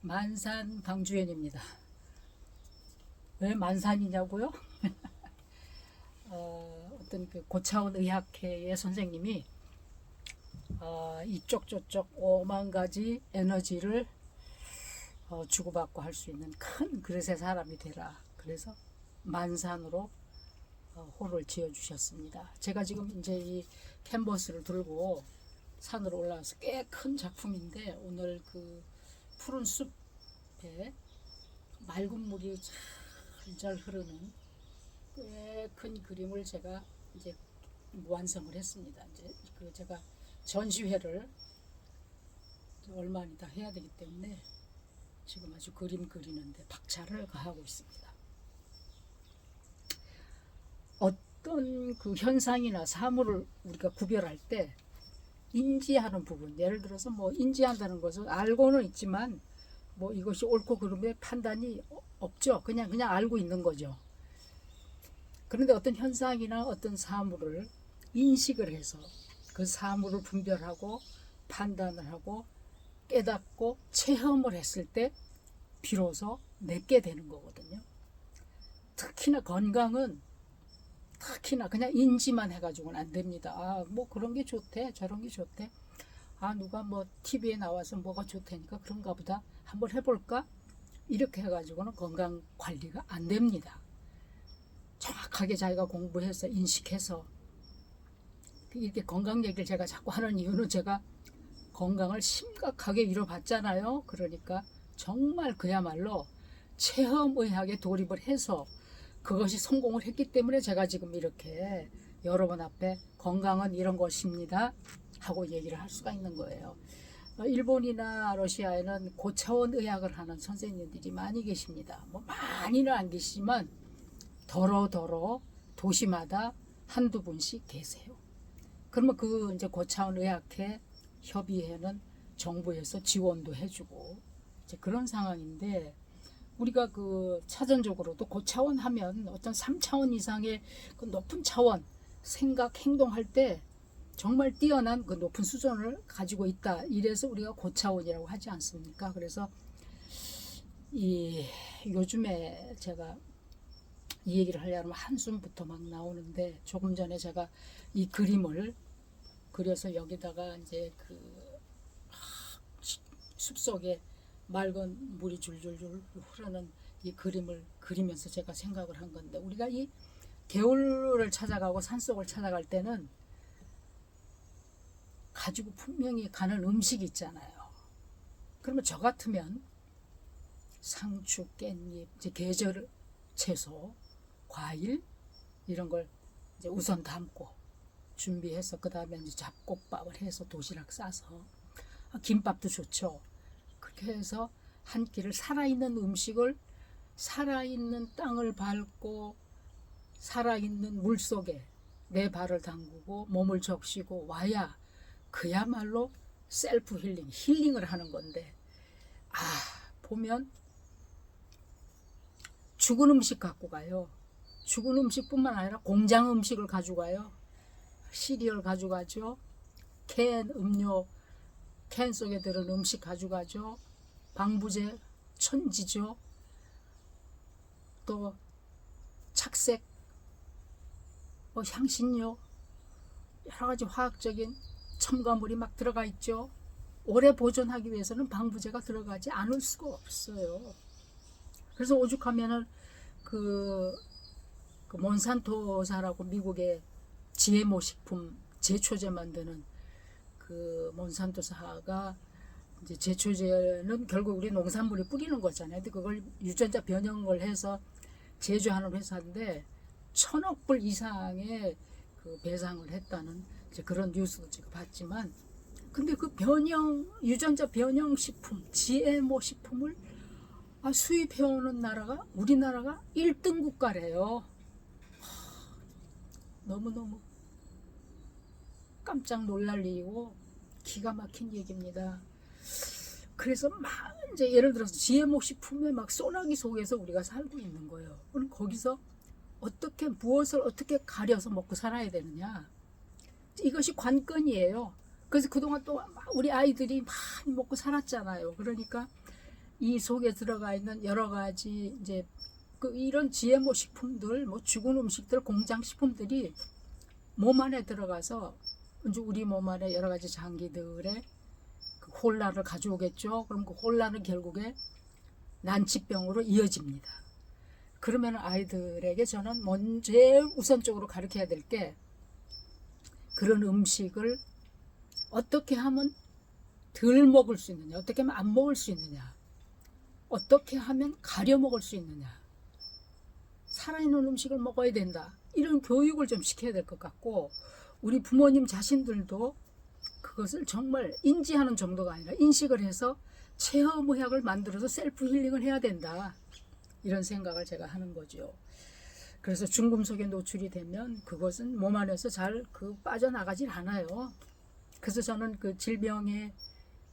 만산 방주연입니다. 왜 만산이냐고요? 어, 어떤 그 고차원 의학회의 선생님이 어, 이쪽 저쪽 오만 가지 에너지를 어, 주고받고 할 수 있는 큰 그릇의 사람이 되라. 그래서 만산으로 어, 호를 지어 주셨습니다. 제가 지금 이제 이 캔버스를 들고 산으로 올라와서 꽤 큰 작품인데 오늘 그 푸른 숲에 맑은 물이 잘잘 흐르는 꽤 큰 그림을 제가 이제 완성을 했습니다. 이제 그 제가 전시회를 얼마 안이다 해야 되기 때문에 지금 아주 그림 그리는데 박차를 가하고 있습니다. 어떤 그 현상이나 사물을 우리가 구별할 때 인지하는 부분, 예를 들어서 뭐 인지한다는 것은 알고는 있지만 뭐 이것이 옳고 그름의 판단이 어- 없죠. 그냥 그냥 알고 있는 거죠. 그런데 어떤 현상이나 어떤 사물을 인식을 해서 그 사물을 분별하고 판단을 하고 깨닫고 체험을 했을 때 비로소 내게 되는 거거든요. 특히나 건강은 특히나 그냥 인지만 해가지고는 안 됩니다. 아, 뭐 그런 게 좋대, 저런 게 좋대. 아, 누가 뭐 TV에 나와서 뭐가 좋다니까 그런가 보다. 한번 해볼까? 이렇게 해가지고는 건강 관리가 안 됩니다. 정확하게 자기가 공부해서 인식해서 이렇게 건강 얘기를 제가 자꾸 하는 이유는 제가 건강을 심각하게 잃어봤잖아요. 그러니까 정말 그야말로 체험의학에 돌입을 해서 그것이 성공을 했기 때문에 제가 지금 이렇게 여러분 앞에 건강은 이런 것입니다 하고 얘기를 할 수가 있는 거예요. 어, 일본이나 러시아에는 고차원 의학을 하는 선생님들이 많이 계십니다. 뭐 많이는 안 계시지만 더러더러 도시마다 한두 분씩 계세요. 그러면 그 이제 고차원 의학회 협의회는 정부에서 지원도 해주고 이제 그런 상황인데 우리가 그 차전적으로도 고차원 하면 어떤 3차원 이상의 그 높은 차원 생각 행동할 때 정말 뛰어난 그 높은 수준을 가지고 있다. 이래서 우리가 고차원이라고 하지 않습니까? 그래서 이 요즘에 제가 이 얘기를 하려면 한숨부터 막 나오는데 조금 전에 제가 이 그림을 그려서 여기다가 이제 그 숲속에 맑은 물이 줄줄줄 흐르는 이 그림을 그리면서 제가 생각을 한 건데 우리가 이 개울을 찾아가고 산속을 찾아갈 때는 가지고 분명히 가는 음식이 있잖아요. 그러면 저 같으면 상추, 깻잎, 이제 계절 채소, 과일 이런 걸 이제 우선 담고 준비해서 그 다음에 이제 잡곡밥을 해서 도시락 싸서 아, 김밥도 좋죠. 그렇게 해서 한 끼를 살아있는 음식을 살아있는 땅을 밟고 살아있는 물 속에 내 발을 담그고 몸을 적시고 와야 그야말로 셀프 힐링, 힐링을 하는 건데 아 보면 죽은 음식 갖고 가요. 죽은 음식뿐만 아니라 공장 음식을 가져가요. 시리얼 가져가죠. 캔 음료 캔 속에 들은 음식 가져가죠. 방부제 천지죠. 또 착색, 뭐 향신료, 여러 가지 화학적인 첨가물이 막 들어가 있죠. 오래 보존하기 위해서는 방부제가 들어가지 않을 수가 없어요. 그래서 오죽하면은 그, 그 몬산토사라고 미국의 GMO 식품 제초제 만드는 그 몬산토 사가 이제 제초제는 결국 우리 농산물에 뿌리는 거잖아요. 근데 그걸 유전자 변형을 해서 제조하는 회사인데 천억 불 이상의 그 배상을 했다는 이제 그런 뉴스도 제가 봤지만 근데 그 변형 유전자 변형 식품 GMO 식품을 아, 수입해 오는 나라가 우리나라가 1등 국가래요. 하, 너무너무 깜짝 놀랄 일이고 기가 막힌 얘기입니다. 그래서 막 이제 예를 들어서 GMO 식품에 막 소나기 속에서 우리가 살고 있는 거예요. 그럼 거기서 어떻게 무엇을 어떻게 가려서 먹고 살아야 되느냐? 이것이 관건이에요. 그래서 그동안 또막 우리 아이들이 많이 먹고 살았잖아요. 그러니까 이 속에 들어가 있는 여러 가지 이제 그 이런 GMO 식품들, 뭐 죽은 음식들, 공장 식품들이 몸 안에 들어가서 우리 몸 안에 여러 가지 장기들의 그 혼란을 가져오겠죠. 그럼 그 혼란은 결국에 난치병으로 이어집니다. 그러면 아이들에게 저는 먼저 우선적으로 가르쳐야 될 게 그런 음식을 어떻게 하면 덜 먹을 수 있느냐, 어떻게 하면 안 먹을 수 있느냐, 어떻게 하면 가려 먹을 수 있느냐, 살아있는 음식을 먹어야 된다. 이런 교육을 좀 시켜야 될 것 같고, 우리 부모님 자신들도 그것을 정말 인지하는 정도가 아니라 인식을 해서 체험의학을 만들어서 셀프 힐링을 해야 된다. 이런 생각을 제가 하는 거죠. 그래서 중금속에 노출이 되면 그것은 몸 안에서 잘 그 빠져나가질 않아요. 그래서 저는 그 질병에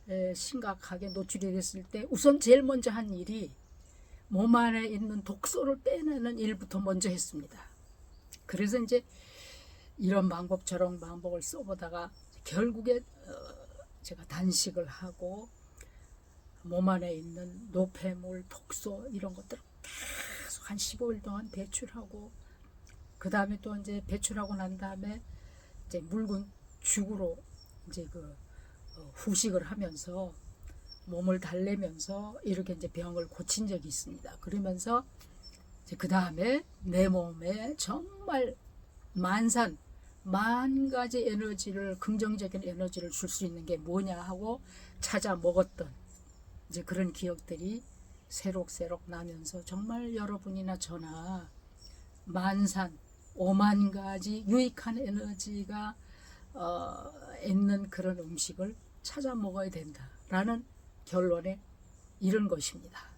에, 심각하게 노출이 됐을 때 우선 제일 먼저 한 일이 몸 안에 있는 독소를 빼내는 일부터 먼저 했습니다. 그래서 이제 이런 방법 저런 방법을 써보다가 결국에 어, 제가 단식을 하고 몸 안에 있는 노폐물, 독소 이런 것들을 계속 한 15일 동안 배출하고 그 다음에 또 이제 배출하고 난 다음에 이제 묽은 죽으로 이제 그 어, 후식을 하면서 몸을 달래면서 이렇게 이제 병을 고친 적이 있습니다. 그러면서 그 다음에 내 몸에 정말 만산 만 가지 에너지를 긍정적인 에너지를 줄 수 있는 게 뭐냐 하고 찾아 먹었던 이제 그런 기억들이 새록새록 나면서 정말 여러분이나 저나 만산 오만 가지 유익한 에너지가 어, 있는 그런 음식을 찾아 먹어야 된다라는 결론에 이른 것입니다.